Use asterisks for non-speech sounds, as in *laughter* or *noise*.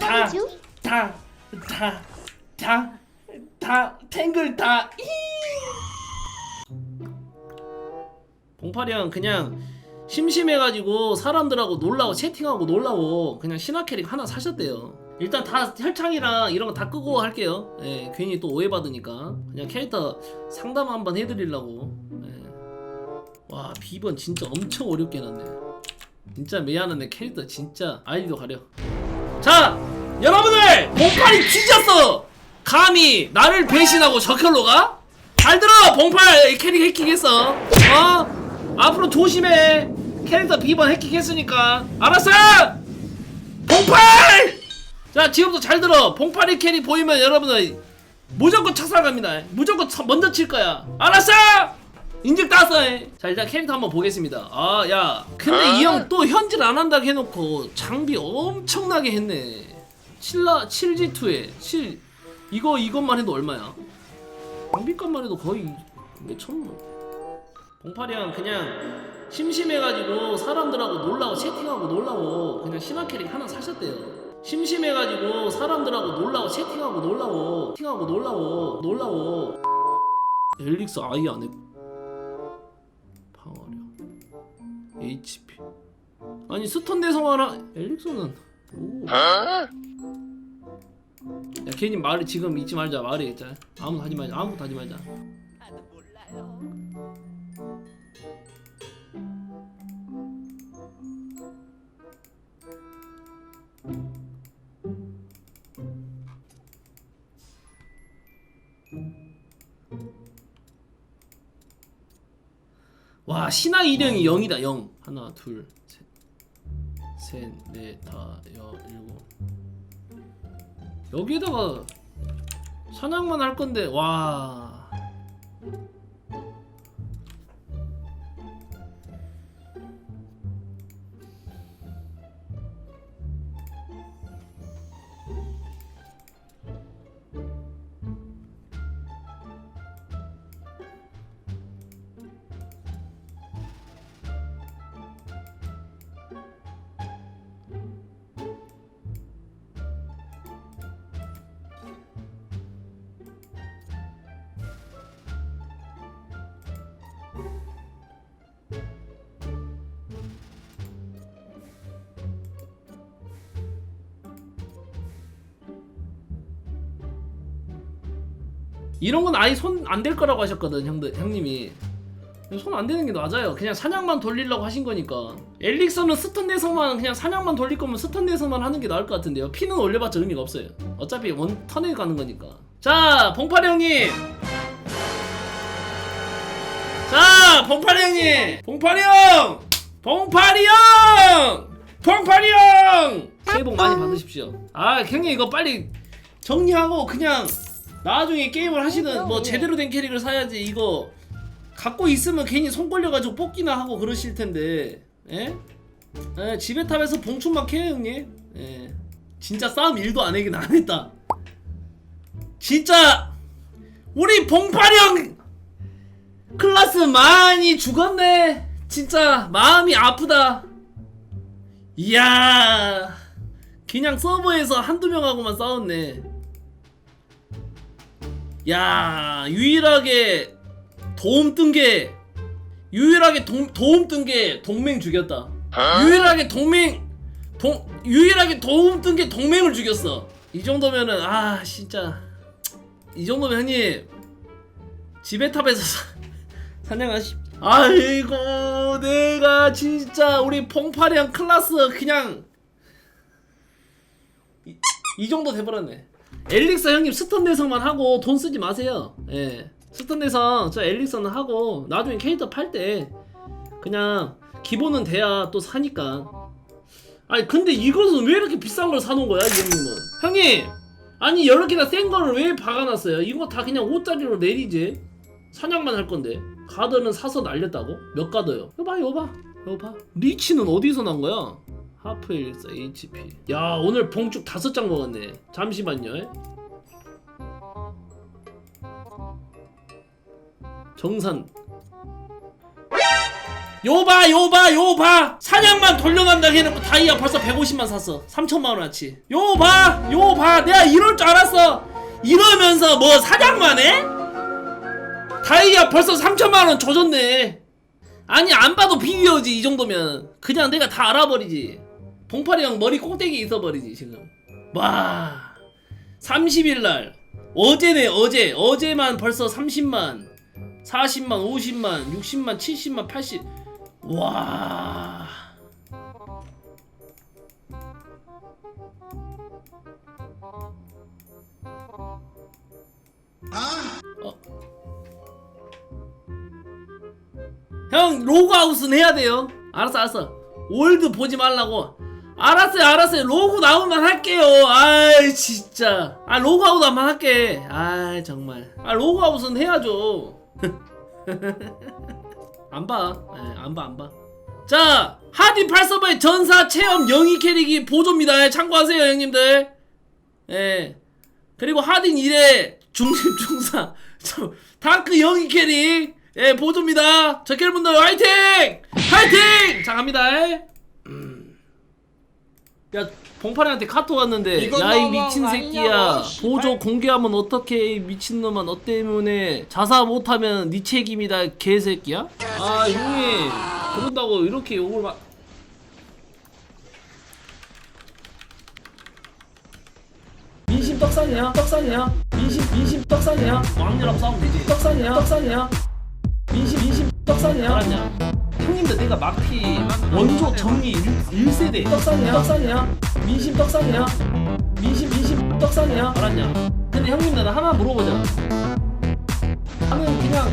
말이죠? 다, 다, 다, 다, 탱글 다. 봉파리형 그냥 심심해가지고 사람들하고 놀라고 채팅하고 놀라고 그냥 신화 캐릭 하나 사셨대요. 일단 다 혈창이랑 이런 거 다 끄고 할게요. 예, 괜히 또 오해받으니까 그냥 캐릭터 상담 한번 해드리려고. 예. 와 비번 진짜 엄청 어렵게 해놨네. 진짜 미안한데 캐릭터 진짜 아이디도 가려. 자 여러분들 봉팔이 뒤졌어 감히 나를 배신하고 저클로 가? 잘 들어 봉팔 캐릭 해킹했어 어? 앞으로 조심해 캐릭터 비번 해킹했으니까 알았어? 봉팔! 자 지금부터 잘 들어 봉팔이 캐릭 보이면 여러분들 무조건 착살 갑니다 무조건 쳐- 먼저 칠 거야 알았어? 인증 땄어 자 일단 캐릭터 한번 보겠습니다. 아 야. 근데 이 형 또 현질 안 한다고 해놓고 장비 엄청나게 했네. 7라 7G2에. 7 이거 이것만 해도 얼마야? 장비값만 해도 거의 몇 천만 봉파리랑 그냥 심심해가지고 사람들하고 놀라고 채팅하고 놀라고 그냥 신화 캐릭 하나 사셨대요. 심심해가지고 사람들하고 놀라고 채팅하고 놀라고 채팅하고 놀라고 놀라고. 엘릭스 아예 안 했고 HP 아니 스턴 대성하라 엘릭스는? 오. 야 괜히 말을 지금 잊지 말자. 말해 있자. 아무도 하지 말자. 아무것도 하지 말자 와 신화 이령이 0이다 0 하나 둘셋셋넷다 여 일곱. 여기에다가 사냥만 할 건데 와 이런 건 아예 손 안 될 거라고 하셨거든 형들 형님이. 손 안 되는 게 맞아요. 그냥 사냥만 돌리려고 하신 거니까. 엘릭서는 스턴 내서만 그냥 사냥만 돌릴 거면 스턴 내서만 하는 게 나을 것 같은데요. 피는 올려봤자 의미가 없어요. 어차피 원 턴에 가는 거니까. 자 봉파리 형님! 자 봉파리 형님! 봉파리 형! 봉파리 형! 봉파리 형! 새해 복 많이 받으십시오. 아 형님 이거 빨리 정리하고 그냥 나중에 게임을 하시는 뭐 제대로 된 캐릭을 사야지 이거 갖고 있으면 괜히 손 걸려가지고 뽑기나 하고 그러실 텐데. 예? 예 집에 탑에서 봉춤만 캐요 형님. 예. 진짜 싸움 일도 안 하긴 안 했다. 진짜 우리 봉파령 클라스 많이 죽었네. 진짜 마음이 아프다. 이야 그냥 서버에서 한두 명하고만 싸웠네 야 유일하게 도움 뜬 게 유일하게 동, 도움 뜬 게 동맹 죽였다. 유일하게 동맹 동 유일하게 도움 뜬 게 동맹을 죽였어. 이 정도면은 아 진짜 이 정도면 형님 지배탑에서 사, *laughs* 사냥하시. 아이고 내가 진짜 우리 퐁파리한 클라스 그냥 이, 이 정도 돼버렸네. 엘릭서 형님 스턴 내성만 하고 돈 쓰지 마세요. 예. 스턴 내성 저 엘릭서는 하고 나중에 캐릭터 팔 때 그냥 기본은 돼야 또 사니까. 아니 근데 이것은 왜 이렇게 비싼 걸 사놓은 거야 이 형님은? 형님 아니 여러 개나 센 거를 왜 박아놨어요? 이거 다 그냥 5짜리로 내리지. 사냥만 할 건데 가드는 사서 날렸다고? 몇 가드요? 이거 봐 이거 봐 이거 봐 리치는 어디서 난 거야? 하프 일사 HP 야 오늘 봉축 다섯 장 먹었네. 잠시만요. 정산. 요봐 요봐 요봐. 사냥만 돌려간다 해놓고 다이아 벌써 150만 샀어. 3천만 원어치. 요봐 요봐. 내가 이럴 줄 알았어. 이러면서 뭐 사냥만 해? 다이아 벌써 3천만 원 줘줬네. 아니 안 봐도 비디오지 이 정도면. 그냥 내가 다 알아버리지 봉파리 형 머리 꼭대기 있어버리지 지금 와 30일 날 어제네 어제 어제만 벌써 30만 40만 50만 60만 70만 80 와. 어. 형 로그아웃은 해야 돼요. 알았어 알았어. 월드 보지 말라고. 알았어요 알았어요. 로그 나오면 할게요. 아이 진짜. 아 로그아웃 한번 할게. 아 정말. 아 로그아웃은 해야죠. *laughs* 안 봐. 예, 안 봐, 안 봐. 자, 하디 8서버의 전사 체험 영희 캐릭이 보조입니다. 예, 참고하세요, 형님들. 예. 그리고 하딘 1의 중심 중사. *laughs* 저, 다크 영희 캐릭. 예, 보조입니다. 적혈분들 화이팅! 화이팅! 자, 갑니다. 예. 음. 야, 봉파리한테 카톡 왔는데 이건 야이 너무한 미친 거 새끼야. 씨발. 보조 공개하면 어떻게 이 미친놈아 너 때문에 자사 못하면 네 책임이다 개새끼야? 아 형님. 그런다고 이렇게 욕을 막. 민심 떡상이야 떡상이야. 민심 민심 떡상이야. 왕녀랑 싸우면 되지. 떡상이야 떡상이야. 민심 민심 떡상이야. 알았냐 형님들 내가 마피 원조 정리 1, 세대. 떡상이야? 떡상이야? 민심 떡상이야? 민심 민심 떡상이야? 알았냐? 근데 형님들 나 하나 물어보자. 나는 그냥